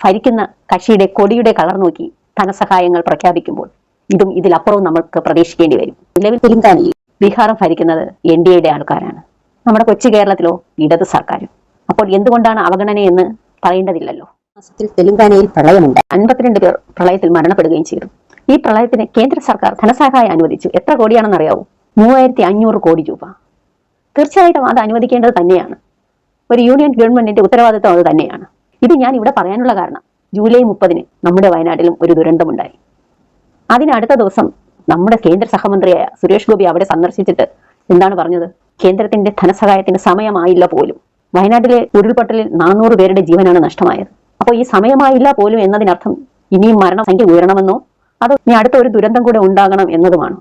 ഭരിക്കുന്ന കക്ഷിയുടെ കൊടിയുടെ കളർ നോക്കി ധനസഹായങ്ങൾ പ്രഖ്യാപിക്കുമ്പോൾ ഇതും ഇതിലപ്പുറവും നമ്മൾക്ക് പ്രതീക്ഷിക്കേണ്ടി വരും. നിലവിൽ തെലുങ്കാനയിൽ ബീഹാറും ഭരിക്കുന്നത് എൻ ഡി എയുടെ ആൾക്കാരാണ്. നമ്മുടെ കൊച്ചു കേരളത്തിലോ ഇടത് സർക്കാരും. അപ്പോൾ എന്തുകൊണ്ടാണ് അവഗണനയെന്ന് പറയേണ്ടതില്ലല്ലോ? മാസത്തിൽ തെലുങ്കാനയിൽ പ്രളയമുണ്ട്. അൻപത്തിരണ്ട് പേർ പ്രളയത്തിൽ മരണപ്പെടുകയും ചെയ്തു. ഈ പ്രളയത്തിന് കേന്ദ്ര സർക്കാർ ധനസഹായം അനുവദിച്ചു. എത്ര കോടിയാണെന്ന് അറിയാവൂ മൂവായിരത്തി അഞ്ഞൂറ് കോടി രൂപ. തീർച്ചയായിട്ടും അത് അനുവദിക്കേണ്ടത് തന്നെയാണ്. ഒരു യൂണിയൻ ഗവൺമെന്റിന്റെ ഉത്തരവാദിത്വം അത് തന്നെയാണ്. ഇത് ഞാൻ ഇവിടെ പറയാനുള്ള കാരണം ജൂലൈ മുപ്പതിന് നമ്മുടെ വയനാട്ടിലും ഒരു ദുരന്തമുണ്ടായി. അതിനടുത്ത ദിവസം നമ്മുടെ കേന്ദ്ര സഹമന്ത്രിയായ സുരേഷ് ഗോപി അവിടെ സന്ദർശിച്ചിട്ട് എന്താണ് പറഞ്ഞത്? കേന്ദ്രത്തിന്റെ ധനസഹായത്തിന് സമയമായില്ല പോലും. വയനാട്ടിലെ ഉരുൾപൊട്ടലിൽ നാനൂറ് പേരുടെ ജീവനാണ് നഷ്ടമായത്. അപ്പോൾ ഈ സമയമായില്ല പോലും എന്നതിനർത്ഥം ഇനിയും മരണസംഖ്യ ഉയരണമെന്നോ അതോ ഇനി അടുത്ത ഒരു ദുരന്തം കൂടെ ഉണ്ടാകണം എന്നതുമാണ്?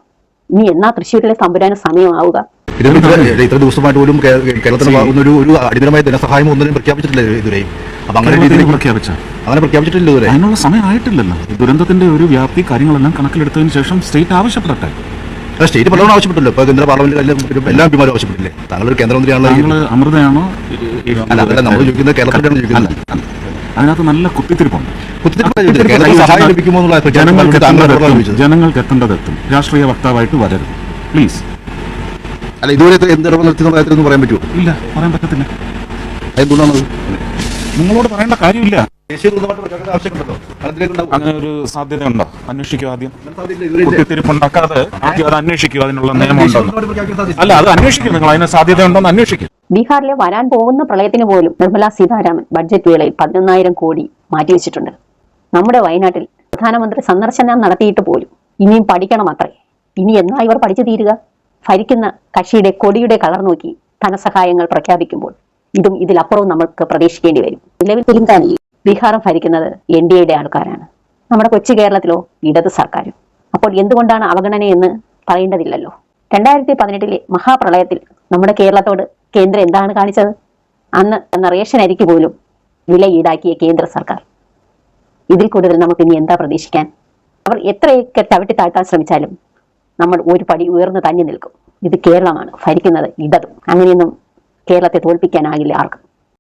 ഇനി എന്നാ തൃശ്ശൂരിലെ തമ്പുരാന് സമയമാവുക? ഇത്ര- ദിവസമായിട്ട് പോലും കേരളത്തിന് ഒരു ഒരു അടിയന്തരമായ ധനസഹായം ഒന്നും പ്രഖ്യാപിച്ചിട്ടില്ല ഇതുവരെയും അപ്പൊ അങ്ങനെ രീതിയിൽ പ്രഖ്യാപിച്ച? അങ്ങനെ പ്രഖ്യാപിച്ചിട്ടില്ല ഇതുവരെ. അതിനുള്ള സമയമായിട്ടില്ലല്ലോ ദുരന്തത്തിന്റെ ഒരു വ്യാപ്തി കാര്യങ്ങളെല്ലാം കണക്കിലെടുത്തതിന് ശേഷം സ്റ്റേറ്റ് ആവശ്യപ്പെടട്ടെ? സ്റ്റേറ്റ് പലവണ ആവശ്യപ്പെട്ടല്ലോ. ഇപ്പൊ കേന്ദ്ര പാർലമെന്റിൽ എല്ലാം എംപിമാരും ആവശ്യപ്പെട്ടില്ലേ? താങ്കൾ ഒരു കേന്ദ്രമന്ത്രിയാണല്ലോ അമൃതയാണോ? അല്ല നമ്മൾ ചോദിക്കുന്നത് കേരളത്തിലാണ് ചോദിക്കുന്നത്. അതിനകത്ത് നല്ല കുത്തിത്തിരിപ്പുണ്ട്. ജനങ്ങൾക്ക് ജനങ്ങൾക്ക് എത്തേണ്ടത് എത്തും. രാഷ്ട്രീയ വക്താവായിട്ട് വരരുത്. പ്ലീസ്. അല്ല ഇതുവരെ എന്ത് ഇടപെടൽ നടത്തി എന്നുള്ള കാര്യത്തിലൊന്നും പറയാൻ പറ്റുമോ? ഇല്ല പറയാൻ പറ്റത്തില്ല. എന്തുകൊണ്ടാണത് നിങ്ങളോട് പറയേണ്ട കാര്യമില്ല. അങ്ങനെ ഒരു സാധ്യതയുണ്ടോ? അന്വേഷിക്കൂ ആദ്യം. കുത്തിത്തിരിപ്പുണ്ടാക്കാതെ അത് അന്വേഷിക്കൂ അതിനുള്ള നിയമമുണ്ടോ? അല്ല അത് അന്വേഷിക്കും. നിങ്ങൾ അതിന് സാധ്യത ഉണ്ടോന്ന് അന്വേഷിക്കും. ബീഹാറിലെ വരാൻ പോകുന്ന പ്രളയത്തിന് പോലും നിർമ്മലാ സീതാരാമൻ ബഡ്ജറ്റ് വേളയിൽ പതിനൊന്നായിരം കോടി മാറ്റിവെച്ചിട്ടുണ്ട് നമ്മുടെ വയനാട്ടിൽ പ്രധാനമന്ത്രി സന്ദർശനം നടത്തിയിട്ട് പോലും ഇനിയും പഠിക്കണം അത്രേ ഇനി എന്നാ ഇവർ പഠിച്ചു തീരുക? ഭരിക്കുന്ന കക്ഷിയുടെ കൊടിയുടെ കളർ നോക്കി ധനസഹായങ്ങൾ പ്രഖ്യാപിക്കുമ്പോൾ ഇതും ഇതിലപ്പുറവും നമ്മൾക്ക് പ്രതീക്ഷിക്കേണ്ടി വരും. നിലവിൽ തെലങ്കാനയിൽ ബീഹാറും ഭരിക്കുന്നത് എൻ ഡി എയുടെ ആൾക്കാരാണ്. നമ്മുടെ കൊച്ചു കേരളത്തിലോ ഇടത് സർക്കാരും. അപ്പോൾ എന്തുകൊണ്ടാണ് അവഗണനയെന്ന് പറയേണ്ടതില്ലല്ലോ? രണ്ടായിരത്തി പതിനെട്ടിലെ മഹാപ്രളയത്തിൽ നമ്മുടെ കേരളത്തോട് കേന്ദ്രം എന്താണ് കാണിച്ചത്? അന്ന് എന്ന റേഷൻ അരിക്ക് പോലും വില ഈടാക്കിയ കേന്ദ്ര സർക്കാർ. ഇതിൽ കൂടുതൽ നമുക്ക് ഇനി എന്താ പ്രതീക്ഷിക്കാൻ? അവർ എത്രയൊക്കെ ചവിട്ടി താഴ്ത്താൻ ശ്രമിച്ചാലും നമ്മൾ ഒരു പടി ഉയർന്നു തന്നെ നിൽക്കും. ഇത് കേരളമാണ് ഭരിക്കുന്നത് ഇടതും. അങ്ങനെയൊന്നും കേരളത്തെ തോൽപ്പിക്കാനാകില്ല ആർക്കും.